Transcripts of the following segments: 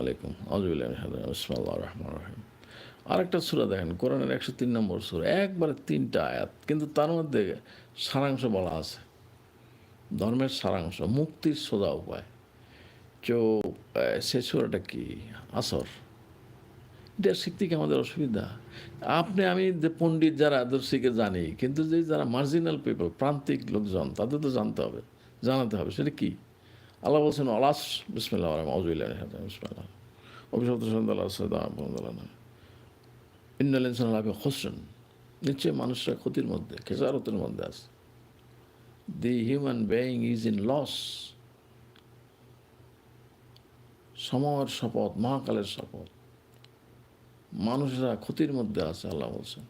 আলাইকুম। আজবুল্লাহ রহমান রহিম। আরেকটা সুরা দেখেন, কোরআনের একশো তিন নম্বর সুরা। একবারে তিনটা আয়াত, কিন্তু তার মধ্যে সারাংশ বলা আছে। ধর্মের সারাংশ, মুক্তির সোজা উপায়। চো সে সুরাটা কি? আসর। এটা শিখতে কি আমাদের অসুবিধা? আপনি, আমি যে পণ্ডিত যারা দর্শীকে জানি, কিন্তু যে যারা মার্জিনাল পিপল প্রান্তিক লোকজন, তাদের তো জানতে হবে, জানাতে হবে। সেটা কি? আল্লাহ বলছেন, আলাস, বিসমিল্লাহ আউজুল্লাহ বিসমিল্লাহ। অভিশপ্ত সন্দাল্লাহ ইন্দাল ইনসান হোসেন নিশ্চয়ই মানুষরা ক্ষতির মধ্যে, খেসারতের মধ্যে আছে। The human being is in loss সময়ের শপথ, মহাকালের শপথ। মানুষরা ক্ষতির মধ্যে আছে, আল্লাহ বলছেন।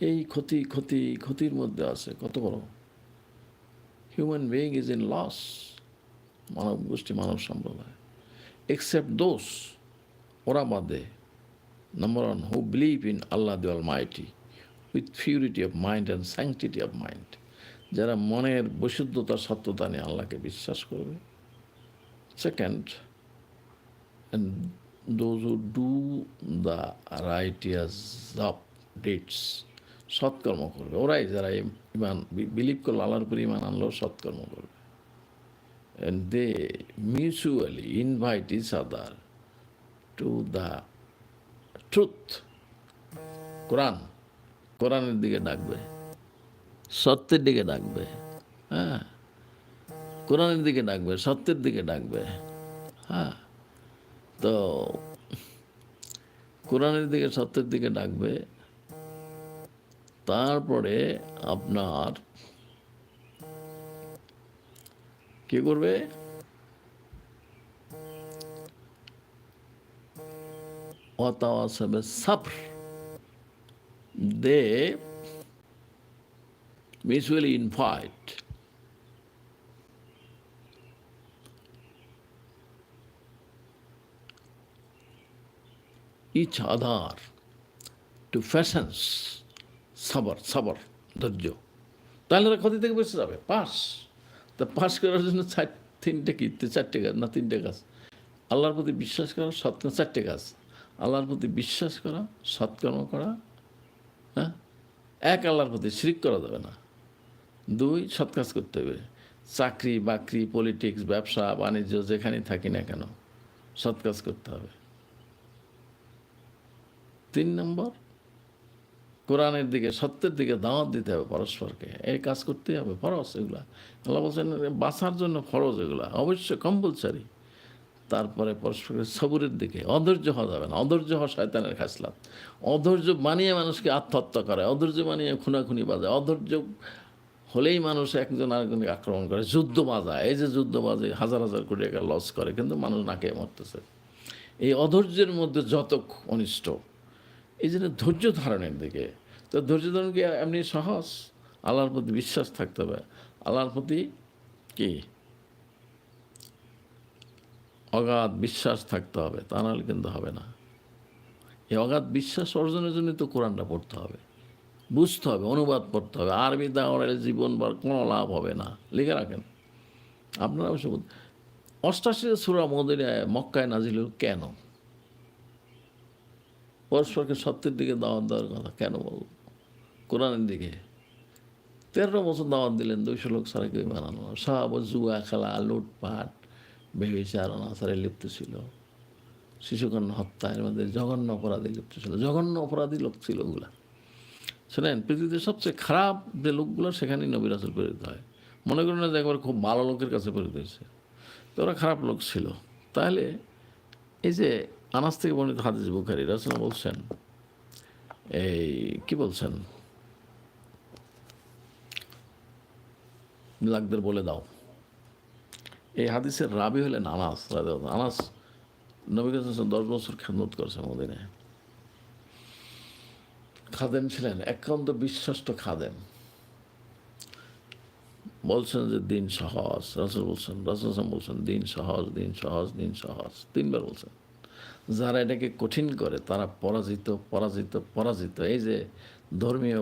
এই ক্ষতি ক্ষতি, ক্ষতির মধ্যে আছে, কত বড়? Human being is in loss মানব গোষ্ঠী, মানব সম্প্রদায়। এক্সেপ্ট দোষ ওরা বাদে number one who believe in Allah the almighty with purity of mind and sanctity of mind যারা মনের বৈশুদ্ধতা সত্যতা নিয়ে আল্লাহকে বিশ্বাস করবে। Second and those who do the righteous of deeds সৎকর্ম করবে। ওরাই যারা ইমান বিলিভ করল আল্লাহর উপরে ইমান আনলো সৎকর্ম করবে। And they mutually invite each other to the truth. কোরআন কোরআনের দিকে ডাকবে। সত্যের দিকে ডাকবে। হ্যাঁ। কোরআনের দিকে ডাকবে, সত্যের দিকে ডাকবে। হ্যাঁ। তো কোরআনের দিকে, সত্যের দিকে ডাকবে। তারপরে আপনার কি করবে অতাওয়াসাবে সাফর দে mutually invite each other to fashions সাবর সাবর ধৈর্য তাহলে ওরা ক্ষতি থেকে বেঁচে যাবে পাস তা পাস করার জন্য চার, তিনটে কি? চারটে কাজ না তিনটে কাজ আল্লাহর প্রতি বিশ্বাস করা সৎ চারটে কাজ আল্লাহর প্রতি বিশ্বাস করা, সৎকর্ম করা হ্যাঁ? এক আল্লাহর প্রতি শিরিক করা যাবে না। দুই, সৎ কাজ করতে হবে। চাকরি, বাকরি পলিটিক্স ব্যবসা, বাণিজ্য, যেখানেই থাকি না কেন, সৎ কাজ করতে হবে। তিন নম্বর কোরআনের দিকে, সত্যের দিকে দাওয়াত দিতে হবে পরস্পরকে। এই কাজ করতেই হবে, ফরজ এগুলা। আল্লাহ বলছেন, বাঁচার জন্য ফরজ এগুলা, অবশ্যই কম্পালসারি তারপরে পরস্পরের সবুরের দিকে, অধৈর্য হওয়া যাবে না। অধৈর্য হওয়া শয়তানের খাসলাম অধৈর্য বানিয়ে মানুষকে আত্মহত্যা করে, অধৈর্য বানিয়ে খুনাখুনি বাজায়। অধৈর্য হলেই মানুষ একজন আরেকজনকে আক্রমণ করে। যুদ্ধ বাজায়। এই যে যুদ্ধ বাজে হাজার হাজার কোটি টাকা লস করে, কিন্তু মানুষ নাকে মরতেছে। এই অধৈর্যের মধ্যে যত অনিষ্ট, এই জন্য ধৈর্য ধারণের দিকে তো ধৈর্য কি এমনি সহজ? আল্লাহর প্রতি বিশ্বাস থাকতে হবে। আল্লাহর প্রতি কি? অগাধ বিশ্বাস থাকতে হবে, তা নাহলে কিন্তু হবে না। এই অগাধ বিশ্বাস অর্জনের জন্য তো কোরআনটা পড়তে হবে। বুঝতে হবে, অনুবাদ পড়তে হবে। আরবি দাওয়ারের জীবন বা কোনো লাভ হবে না। লিখে রাখেন। আপনারা অবশ্য অষ্টাশি সুরা মদিনায়, মক্কায় নাজিল কেন? পরস্পরকে সত্যের দিকে দাওয়াত দেওয়ার কথা কেন বল কোরআনের দিকে। তেরো বছর দাওয়াত দিলেন দুইশো লোক সারা কেউ বানানো সব জুয়া, খেলা, লুটপাট বেবিচার অনাচারে লিপ্ত ছিল। শিশুকন্যা হত্যা, এর মধ্যে জঘন্য অপরাধী লিপ্ত ছিল। জঘন্য অপরাধী লোক ছিল ওগুলা। শোনেন, পৃথিবীতে সবচেয়ে খারাপ যে লোকগুলো, সেখানেই নবীর আসল প্রেরিত হয়। মনে করেন যে একবার খুব ভালো লোকের কাছে প্রেরিত হয়েছে। তো ওরা খারাপ লোক ছিল। তাহলে এই যে আনাস থেকে বর্ণিত হাদিস বুখারি, রাসুল বলছেন, এই কি বলছেন? লাগদের বলে দাও। এই হাদিসের রাবি হলেন আনাস আনাস, নবী দশ বছর খেদমত করছে মদিনে খাদেম ছিলেন, একান্ত বিশ্বস্ত খাদেম। বলছেন যে দিন সহজ, রাসুল বলছেন রাসুল বলছেন, দিন সহজ দিন সহজ দিন সহজ, তিনবার বলছেন। যারা এটাকে কঠিন করে, তারা পরাজিত পরাজিত পরাজিত। এই যে ধর্মীয়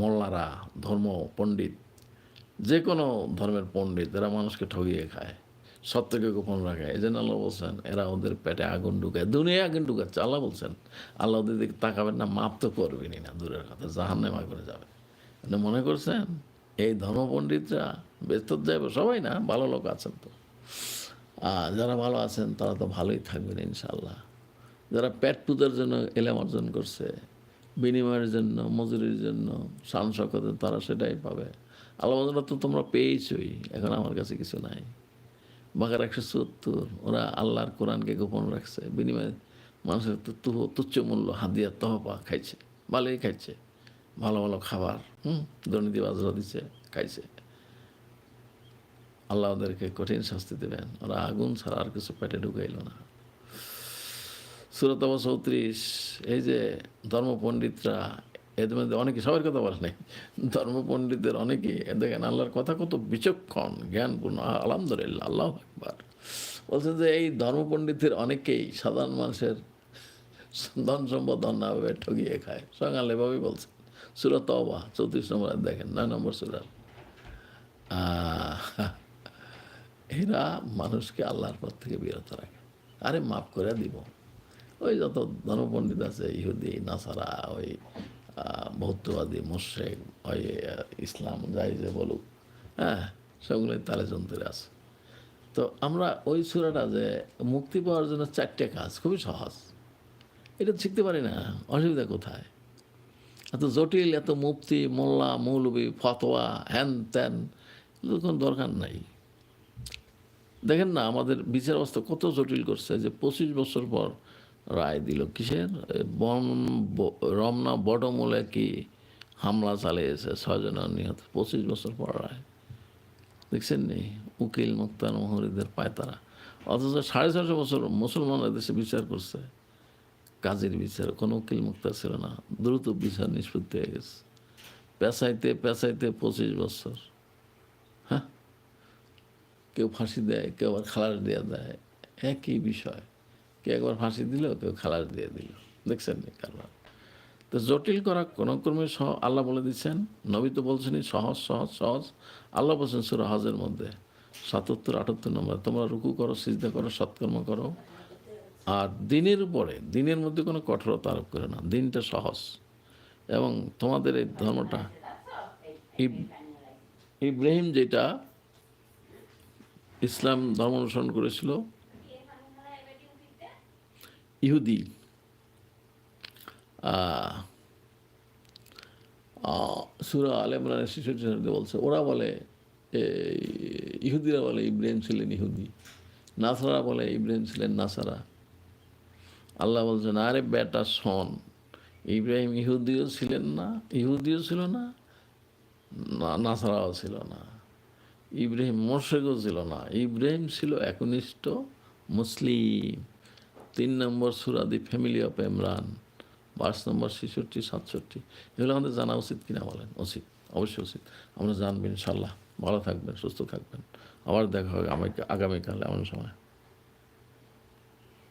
মোল্লারা ধর্ম পণ্ডিত যে কোনো ধর্মের পণ্ডিত, এরা মানুষকে ঠগিয়ে খায়, সত্যকে গোপন রাখে। এই জন্য আল্লাহ বলছেন, এরা ওদের পেটে আগুন ঢুকায় দুনিয়া আগুন ঢুকাচ্ছে। আল্লাহ বলছেন, আল্লাহ ওদের দিকে তাকাবেন না, মাপ তো করবেনই না, দূরের কথা, জাহান্নামে আগুনে যাবে আপনি মনে করছেন, এই ধর্মপণ্ডিতরা ব্যস্ত যাবে সবাই না, ভালো লোক আছেন তো। আর যারা ভালো আছেন, তারা তো ভালোই থাকবেন ইনশাল্লাহ যারা পেট পুজার জন্য এলাম অর্জন করছে, বিনিময়ের জন্য, মজুরির জন্য শান তারা সেটাই পাবে। আল্লাহ তো তোমরা পেয়েছই, এখন আমার কাছে কিছু নাই। বাঘার একশো সত্তর, ওরা আল্লাহর কোরআনকে গোপন রাখছে। বিনিময়ে মানুষের তু- তু- তুচ্ছ মূল্য, হাদিয়া তহপা খাইছে, ভালোই খাইছে, ভালো ভালো খাবার, হুম, দুর্নীতি, বাজরা দিচ্ছে খাইছে। আল্লাহ ওদেরকে কঠিন শাস্তি দেবেন। ওরা আগুন ছাড়া আর কিছু পেটে ঢুকাইল না। সুরত চৌত্রিশ, এই যে ধর্মপণ্ডিতরা এদের মধ্যে অনেকে সবার কথা বলে নাই। ধর্মপণ্ডিতদের অনেকেই দেখেন আল্লাহর কথা কত বিচক্ষণ জ্ঞানপূর্ণ আলহামদুলিল্লাহ আল্লাহ একবার বলছেন যে এই ধর্মপণ্ডিতের অনেকেই সাধারণ মানুষের ধন সম্পদ অন্যভাবে ঠগিয়ে খায়। সঙ্গাল এভাবেই বলছেন। সুরত অবা চৌত্রিশ নম্বর দেখেন নয় নম্বর আহ, এরা মানুষকে আল্লাহর পথ থেকে বিরত রাখে। আরে মাফ করে দিব। ওই যত ধর্মপণ্ডিত আছে ইহুদি নাসারা ওই বৌদ্ধবাদী মোশেক ইসলাম, যাই যে বলুক হ্যাঁ সেগুলোই তালে যন্ত্রে আছে। তো আমরা ওই সুরাটা যে মুক্তি পাওয়ার জন্য চারটে কাজ, খুবই সহজ। এটা শিখতে পারি না, অসুবিধা কোথায়? এত জটিল, এত মুফতি মোল্লা, মৌলবি, ফতোয়া হ্যান ত্যান এগুলোর কোনো দরকার নাই। দেখেন না, আমাদের বিচার অবস্থা কত জটিল করছে যে পঁচিশ বছর পর রায় দিল কিসের? বন রমনা বটমূলে কি হামলা চালিয়েছে? ছয়জনের নিহত, পঁচিশ বছর পর রায়। দেখছেন নি উকিল মুক্তার মহরিদের পায়তারা। অথচ সাড়ে ছশো বছর মুসলমানরা দেশে বিচার করছে। কাজের বিচার, কোনো উকিল মুক্তা ছিল না। দ্রুত বিচার নিষ্পত্তি হয়ে গেছে। পেঁচাইতে পেঁচাইতে পঁচিশ বছর। হ্যাঁ? কেউ ফাঁসি দেয়, কেউ আবার খালাস দিয়ে দেয়। একই বিষয়। কেউ একবার ফাঁসি দিল, কেউ খালাস দিয়ে দিল। দেখছেন নি কারবার। তো জটিল করা কোনো ক্রমে সহ আল্লাহ বলে দিচ্ছেন, নবী তো বলছেনই সহজ সহজ সহজ। আল্লাহ বলছেন সুরা হজের মধ্যে সাতাত্তর, আটাত্তর নম্বর। তোমরা রুকু করো, সিজদা করো, সৎকর্ম করো। আর দিনের উপরে, দিনের মধ্যে কোনো কঠোরতা আরোপ করে না। দিনটা সহজ। এবং তোমাদের এই ধর্মটা ইব্রাহিম যেটা ইসলাম ধর্ম অনুসরণ করেছিল ইহুদি সুরা আল ইমরানের শিশুটি বলছে, ওরা বলে ইহুদিরা বলে ইব্রাহিম ছিলেন ইহুদি, নাসারা বলে ইব্রাহিম ছিলেন নাসারা। আল্লাহ বলছেন আরে বেটা শোন, ইব্রাহিম ইহুদিও ছিলেন না, ইহুদিও ছিল না- নাসারাও ছিল না, ইব্রাহিম মোর্শেকও ছিল না, ইব্রাহিম ছিল একনিষ্ঠ মুসলিম। তিন নম্বর সুরাদি ফ্যামিলি অফ ইমরান, পাঁচ নম্বর ছেষট্টি, সাতষট্টি, এগুলো আমাদের জানা উচিত কিনা বলেন? উচিত, অবশ্যই উচিত। আমরা জানবেন ইনশাল্লাহ। ভালো থাকবেন, সুস্থ থাকবেন। আবার দেখা হবে আমাকে আগামীকাল এমন সময়।